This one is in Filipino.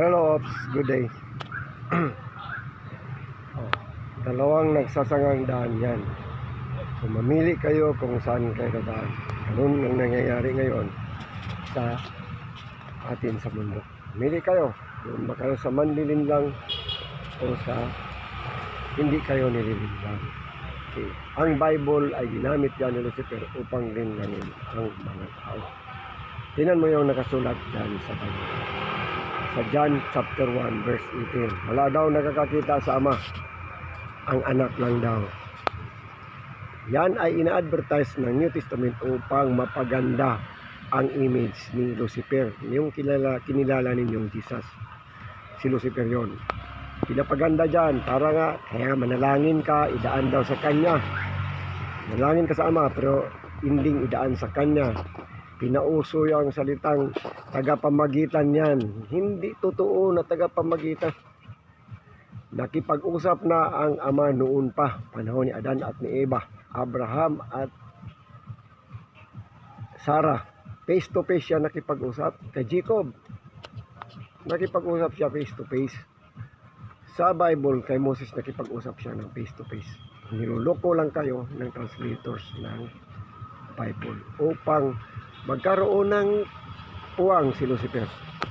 Hello, Ops. Good day. oh, dalawang nagsasangang daan yan. So, mamili kayo kung saan kayo dadaan. Ganun ang nangyayari ngayon sa atin sa mundo. Mamili kayo. Doon ba kayo sa manlilin lang o sa hindi kayo nililin lang. Okay. Ang Bible ay ginamit yan ni Lucifer upang linlangin ang mga tao. Tingnan mo yung nakasulat dyan sa Bible sa John chapter 1 verse 18. Wala daw nakakakita sa Ama. Ang anak lang daw. Yan ay ina-advertise ng New Testament upang mapaganda ang image ni Lucifer. Yung kilala, kinilala ninyong Jesus. Si Lucifer yon. Pinapaganda dyan. Para nga, kaya manalangin ka, idaan daw sa kanya. Manalangin ka sa Ama, pero hindi idaan sa kanya pinauso yung salitang tagapamagitan yan. Hindi totoo na tagapamagitan. Nakipag-usap na ang ama noon pa, panahon ni Adan at ni Eva, Abraham at Sarah. Face to face siya nakipag-usap. Kay Jacob, nakipag-usap siya face to face. Sa Bible, kay Moses nakipag-usap siya ng face to face. Niloloko lang kayo ng translators ng Bible upang magkaroon ng puwang si Lucifer.